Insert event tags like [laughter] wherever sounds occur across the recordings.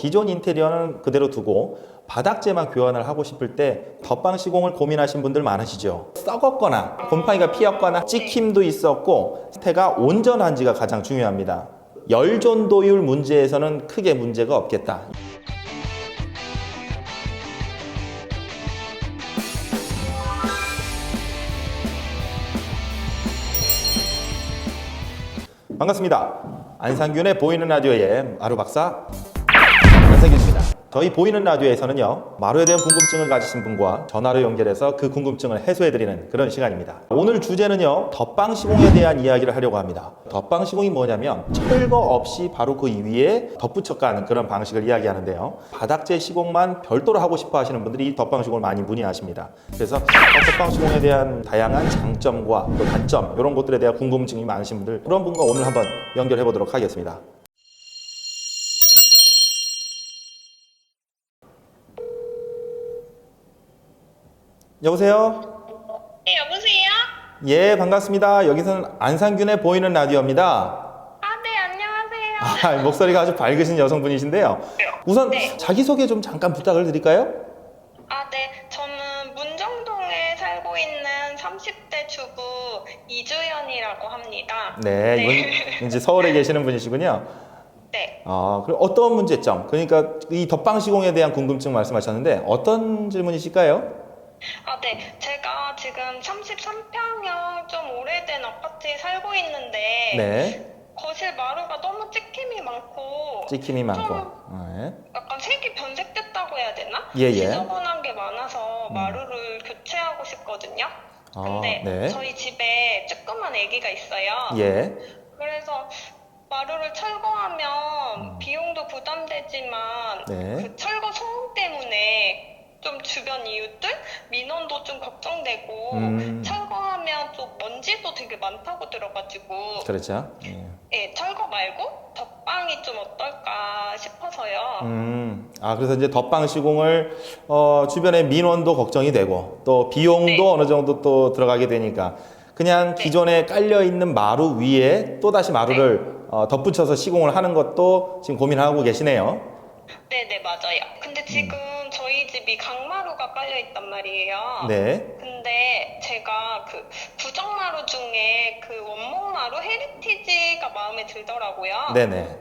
기존 인테리어는 그대로 두고 바닥재만 교환을 하고 싶을 때 덧방 시공을 고민하신 분들 많으시죠. 썩었거나 곰팡이가 피었거나 찍힘도 있었고 상태가 온전한지가 가장 중요합니다. 열존도율 문제에서는 크게 문제가 없겠다. 반갑습니다. 안상균의 보이는 라디오의 마루 박사 안상균입니다. 저희 보이는 라디오에서는요 마루에 대한 궁금증을 가지신 분과 전화로 연결해서 그 궁금증을 해소해드리는 그런 시간입니다. 오늘 주제는요 덧방 시공에 대한 이야기를 하려고 합니다. 덧방 시공이 뭐냐면 철거 없이 바로 그 위에 덧붙여 까는 그런 방식을 이야기하는데요. 바닥재 시공만 별도로 하고 싶어 하시는 분들이 이 덧방 시공을 많이 문의하십니다. 그래서 덧방 시공에 대한 다양한 장점과 또 단점 이런 것들에 대한 궁금증이 많으신 분들 그런 분과 오늘 한번 연결해 보도록 하겠습니다. 여보세요? 네, 여보세요? 예, 반갑습니다. 여기서는 안상균의 보이는 라디오입니다. 아, 네, 안녕하세요. 아, [laughs] 목소리가 아주 밝으신 여성분이신데요. 우선 네. 자기소개 좀 잠깐 부탁을 드릴까요? 아, 네, 저는 문정동에 살고 있는 30대 주부 이주연이라고 합니다. 네, 네. 이분 이제 서울에 [laughs] 계시는 분이시군요. 네, 아, 그럼 어떤 문제점? 그러니까 이 덧방 시공에 대한 궁금증 말씀하셨는데 어떤 질문이실까요? 아, 네, 제가 지금 33평형 좀 오래된 아파트에 살고 있는데 네, 거실 마루가 너무 찍힘이 많고 찍힘이 많고. 좀 네. 약간 색이 변색됐다고 해야 되나? 예, 예. 지저분한 게 많아서 음. 마루를 교체하고 싶거든요. 아, 근데 네. 저희 집에 조그만 아기가 있어요. 예. 그래서 마루를 철거하면 음. 비용도 부담되지만 네. 그 철거 소음 때문에 좀 주변 이웃들 민원도 좀 걱정되고 음. 철거하면 또 먼지도 되게 많다고 들어가지고 그렇죠. 예. 예, 철거 말고 덧방이 좀 어떨까 싶어서요. 음, 아 그래서 이제 덧방 시공을 어, 주변에 민원도 걱정이 되고 또 비용도 네. 어느 정도 또 들어가게 되니까 그냥 네. 기존에 깔려 있는 마루 위에 또 다시 마루를 어, 덧붙여서 시공을 하는 것도 지금 고민하고 계시네요. 네네 맞아요. 근데 지금 집이 강마루가 깔려 있단 말이에요. 네, 근데 제가 그 부정마루 중에 그 원목마루 헤리티지가 마음에 들더라고요. 네, 네.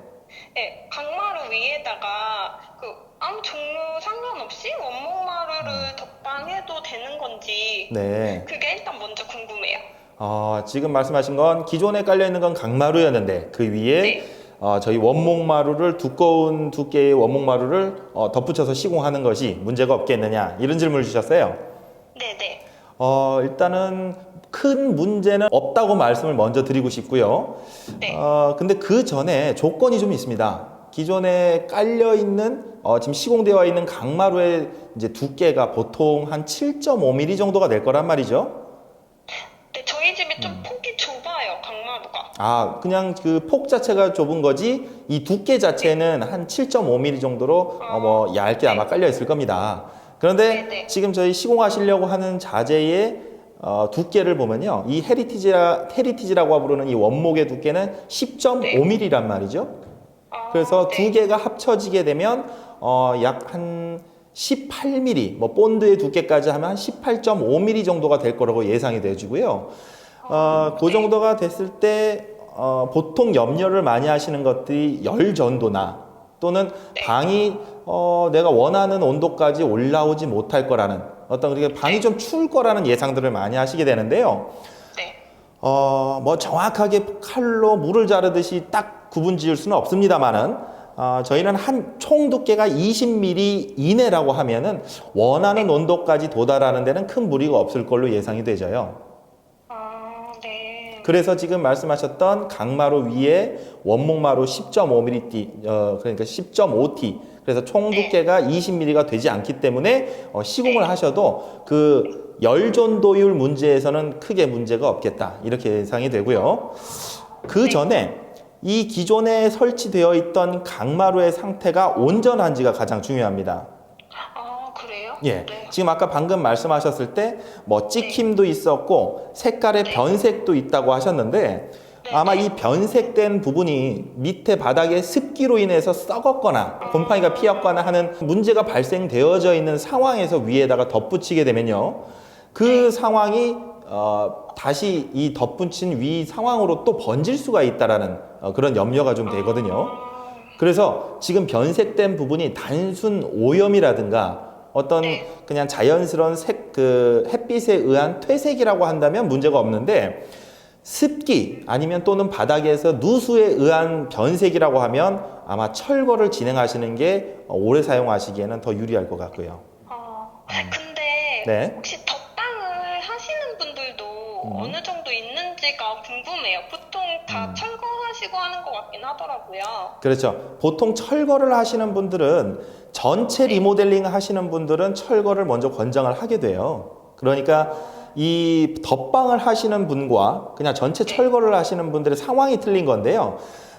네, 강마루 위에다가 그 아무 종류 상관없이 원목마루를 덧방해도 되는 건지 네. 그게 일단 먼저 궁금해요. 어, 지금 말씀하신 건 기존에 깔려 있는 건 강마루였는데 그 위에 네. 어, 저희 원목 마루를 두꺼운 두께의 원목 마루를 어, 덧붙여서 시공하는 것이 문제가 없겠느냐 이런 질문을 주셨어요. 네네. 어, 일단은 큰 문제는 없다고 말씀을 먼저 드리고 싶고요. 네. 어, 근데 그 전에 조건이 좀 있습니다. 기존에 깔려 있는 어, 지금 시공되어 있는 강마루의 이제 두께가 보통 한 7.5mm 정도가 될 거란 말이죠. 아, 그냥 그 폭 자체가 좁은 거지 이 두께 자체는 한 7.5mm 정도로 어, 뭐 얇게 아마 깔려 있을 겁니다. 그런데 네네. 지금 저희 시공하시려고 하는 자재의 어, 두께를 보면요. 이 헤리티지라, 헤리티지라고 부르는 이 원목의 두께는 10.5mm란 말이죠. 아, 그래서 네. 두 개가 합쳐지게 되면 어, 약 한 18mm, 뭐 본드의 두께까지 하면 한 18.5mm 정도가 될 거라고 예상이 되어지고요. 어, 그 정도가 됐을 때 어, 보통 염려를 많이 하시는 것들이 열 전도나 또는 네. 방이 어, 내가 원하는 온도까지 올라오지 못할 거라는 어떤 그렇게 방이 좀 추울 거라는 예상들을 많이 하시게 되는데요. 네. 어, 뭐 정확하게 칼로 물을 자르듯이 딱 구분 지을 수는 없습니다만은 어, 저희는 한 총 두께가 20mm 이내라고 하면은 원하는 온도까지 도달하는 데는 큰 무리가 없을 걸로 예상이 되져요. 그래서 지금 말씀하셨던 강마루 위에 원목마루 10.5mm 띠, 어, 그러니까 10.5T. 그래서 총 네. 두께가 20mm가 되지 않기 때문에 어, 시공을 네. 하셔도 그 열존도율 문제에서는 크게 문제가 없겠다. 이렇게 예상이 되고요. 그 네. 전에 이 기존에 설치되어 있던 강마루의 상태가 온전한지가 가장 중요합니다. 아? 예. 네. 지금 아까 방금 말씀하셨을 때 뭐 찍힘도 있었고 색깔의 네. 변색도 있다고 하셨는데 네. 네, 아마 네. 이 변색된 부분이 밑에 바닥에 습기로 인해서 썩었거나 곰팡이가 피었거나 하는 문제가 발생되어져 있는 상황에서 위에다가 덧붙이게 되면요. 그 상황이 어, 다시 이 덧붙인 위 상황으로 또 번질 수가 있다라는 어, 그런 염려가 좀 되거든요. 그래서 지금 변색된 부분이 단순 오염이라든가 어떤 네. 그냥 자연스러운 색, 그 햇빛에 의한 퇴색이라고 한다면 문제가 없는데 습기 아니면 또는 바닥에서 누수에 의한 변색이라고 하면 아마 철거를 진행하시는 게 오래 사용하시기에는 더 유리할 것 같고요. 어, 근데 네. 혹시 덧방을 하시는 분들도 음. 어느 정도 있는지가 궁금해요. 보통 다 음. 철거 하시고 하는 것 같긴 하더라고요. 그렇죠. 보통 철거를 하시는 분들은 전체 리모델링 하시는 분들은 철거를 먼저 권장을 하게 돼요. 그러니까 이 덧방을 하시는 분과 그냥 전체 철거를 하시는 분들의 상황이 틀린 건데요.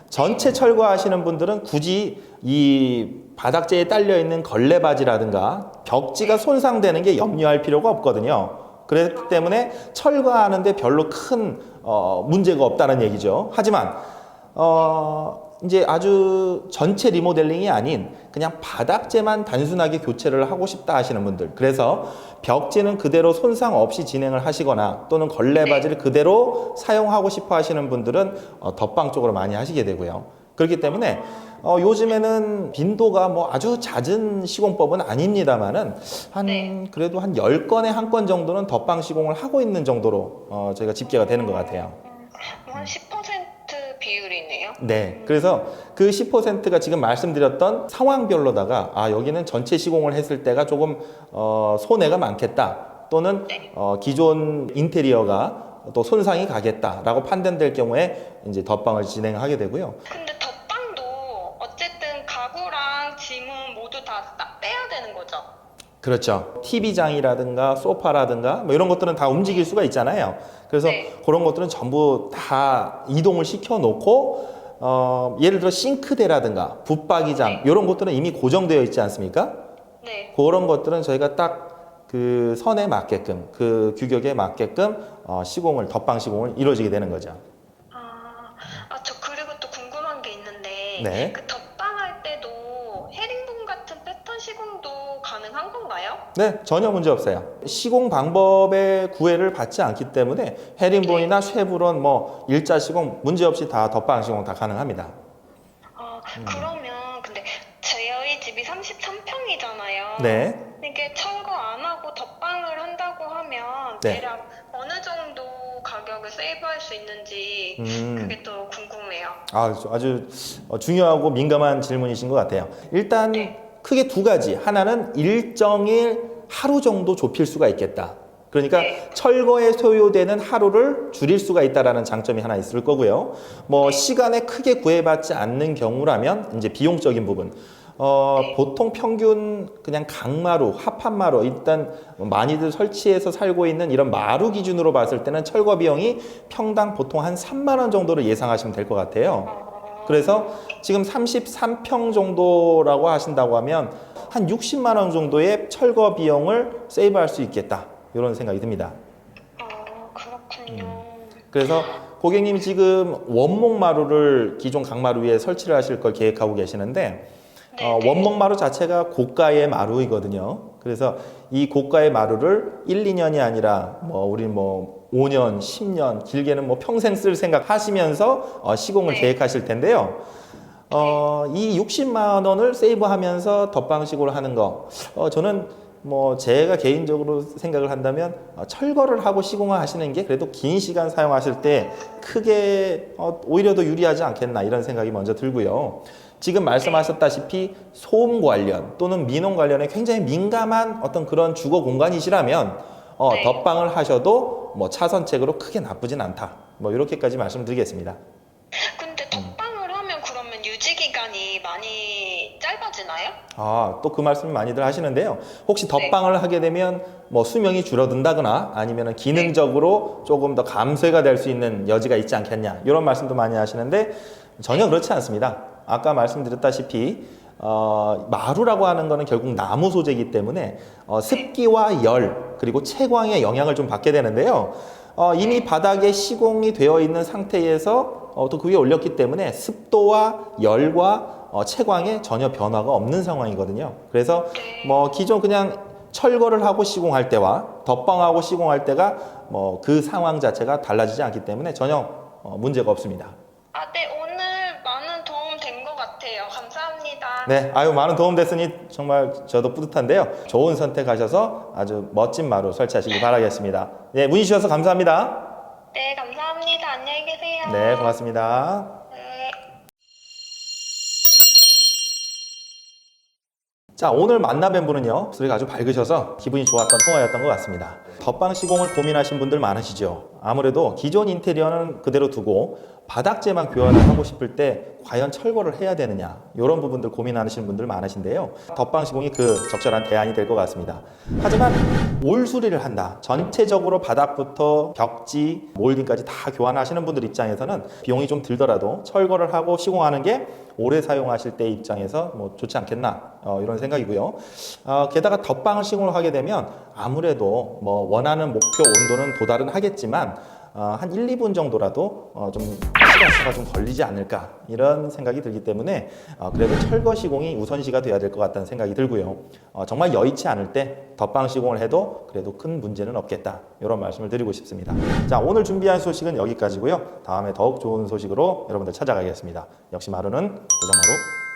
전체 철거하시는 분들은 굳이 이 바닥재에 딸려 있는 걸레바지라든가 벽지가 손상되는 게 염려할 필요가 없거든요. 그렇기 때문에 철거하는데 별로 큰 어, 문제가 없다는 얘기죠. 하지만 어, 이제 아주 전체 리모델링이 아닌 그냥 바닥재만 단순하게 교체를 하고 싶다 하시는 분들. 그래서 벽지는 그대로 손상 없이 진행을 하시거나 또는 걸레바지를 그대로 사용하고 싶어 하시는 분들은 어, 덧방 쪽으로 많이 하시게 되고요. 그렇기 때문에 어, 요즘에는 빈도가 뭐 아주 잦은 시공법은 아닙니다만은 한 네. 그래도 한 10건에 한 건 정도는 덧방 시공을 하고 있는 정도로 어, 저희가 집계가 되는 것 같아요. 한 10% 비율이 네. 그래서 그 10%가 지금 말씀드렸던 상황별로다가 아, 여기는 전체 시공을 했을 때가 조금 어, 손해가 많겠다. 또는 네. 어, 기존 인테리어가 또 손상이 가겠다라고 판단될 경우에 이제 덧방을 진행하게 되고요. 근데 덧방도 어쨌든 가구랑 지문 모두 다딱 빼야 되는 거죠. 그렇죠. TV장이라든가 소파라든가 뭐 이런 것들은 다 움직일 수가 있잖아요. 그래서 네. 그런 것들은 전부 다 이동을 시켜 놓고 어, 예를 들어 싱크대라든가 붙박이장 이런 것들은 이미 고정되어 있지 않습니까? 네. 그런 것들은 저희가 딱 그 선에 맞게끔 그 규격에 맞게끔 어, 시공을 덧방 시공을 이루어지게 되는 거죠. 아, 아, 저 그리고 또 궁금한 게 있는데 네. 그 네, 전혀 문제 없어요. 시공 방법의 구애를 받지 않기 때문에 헤링본이나 쉐브론 뭐 일자 시공 문제 없이 다 덧방 시공 다 가능합니다. 아, 음. 그러면 근데 저희 집이 33평이잖아요. 네. 이게 철거 안 하고 덧방을 한다고 하면 네. 대략 어느 정도 가격을 세이브할 수 있는지 음. 그게 또 궁금해요. 아, 아주 어, 중요하고 민감한 질문이신 것 같아요. 일단 네. 크게 두 가지. 하나는 일정일 하루 정도 좁힐 수가 있겠다. 그러니까 네. 철거에 소요되는 하루를 줄일 수가 있다라는 장점이 하나 있을 거고요. 뭐 시간에 크게 구애받지 않는 경우라면 이제 비용적인 부분. 어, 네. 보통 평균 그냥 강마루, 합판마루 일단 많이들 설치해서 살고 있는 이런 마루 기준으로 봤을 때는 철거 비용이 평당 보통 한 3만 원 정도를 예상하시면 될 것 같아요. 그래서 지금 33평 정도라고 하신다고 하면 한 60만 원 정도의 철거 비용을 세이브할 수 있겠다. 이런 생각이 듭니다. 아, 그렇군요. 음. 그래서 고객님이 지금 원목 마루를 기존 강마루 위에 설치를 하실 걸 계획하고 계시는데 네, 어, 네. 원목 마루 자체가 고가의 마루이거든요. 그래서 이 고가의 마루를 1, 2년이 아니라 뭐 우리 뭐 5년, 10년, 길게는 뭐 평생 쓸 생각 하시면서 어, 시공을 네. 계획하실 텐데요. 어, 이 60만 원을 세이브하면서 덧방식으로 하는 거, 어, 저는 뭐 제가 개인적으로 생각을 한다면 어, 철거를 하고 시공을 하시는 게 그래도 긴 시간 사용하실 때 크게 어, 오히려 더 유리하지 않겠나 이런 생각이 먼저 들고요. 지금 말씀하셨다시피 소음 관련 또는 민원 관련에 굉장히 민감한 어떤 그런 주거 공간이시라면 어, 네. 덧방을 하셔도 뭐 차선책으로 크게 나쁘진 않다. 뭐 이렇게까지 말씀드리겠습니다. 짧아지나요? 아, 또 그 말씀 많이들 하시는데요. 혹시 덧방을 하게 되면 뭐 수명이 줄어든다거나 아니면 기능적으로 조금 더 감소가 될 수 있는 여지가 있지 않겠냐. 이런 말씀도 많이 하시는데 전혀 그렇지 않습니다. 아까 말씀드렸다시피 어, 마루라고 하는 거는 결국 나무 소재이기 때문에 어, 습기와 열 그리고 채광의 영향을 좀 받게 되는데요. 어, 이미 바닥에 시공이 되어 있는 상태에서 어, 또 그게 올렸기 때문에 습도와 열과 어, 채광에 전혀 변화가 없는 상황이거든요. 그래서 네. 뭐 기존 그냥 철거를 하고 시공할 때와 덧방하고 시공할 때가 뭐 그 상황 자체가 달라지지 않기 때문에 전혀 어, 문제가 없습니다. 아, 네, 오늘 많은 도움 된 것 같아요. 감사합니다. 네, 아유 많은 도움 됐으니 정말 저도 뿌듯한데요. 좋은 선택하셔서 아주 멋진 마루 설치하시기 바라겠습니다. 네, 문의 주셔서 감사합니다. 네, 감사합니다. 네, 고맙습니다. 네. 자, 오늘 만나뵌 분은요, 목소리가 아주 밝으셔서 기분이 좋았던 통화였던 것 같습니다. 덧방 시공을 고민하신 분들 많으시죠? 아무래도 기존 인테리어는 그대로 두고 바닥재만 교환을 하고 싶을 때 과연 철거를 해야 되느냐 이런 부분들 고민하시는 분들 많으신데요. 덧방 시공이 그 적절한 대안이 될 것 같습니다. 하지만 올 수리를 한다. 전체적으로 바닥부터 벽지, 몰딩까지 다 교환하시는 분들 입장에서는 비용이 좀 들더라도 철거를 하고 시공하는 게 오래 사용하실 때 입장에서 뭐 좋지 않겠나 어, 이런 생각이고요. 어, 게다가 덧방을 시공을 하게 되면 아무래도 뭐 원하는 목표 온도는 도달은 하겠지만 어, 한 1, 2분 정도라도 어, 좀 시간차가 좀 걸리지 않을까 이런 생각이 들기 때문에 어, 그래도 철거 시공이 우선시가 돼야 될 것 같다는 생각이 들고요. 어, 정말 여의치 않을 때 덧방 시공을 해도 그래도 큰 문제는 없겠다 이런 말씀을 드리고 싶습니다. 자 오늘 준비한 소식은 여기까지고요. 다음에 더욱 좋은 소식으로 여러분들 찾아가겠습니다. 역시 마루는 고정 마루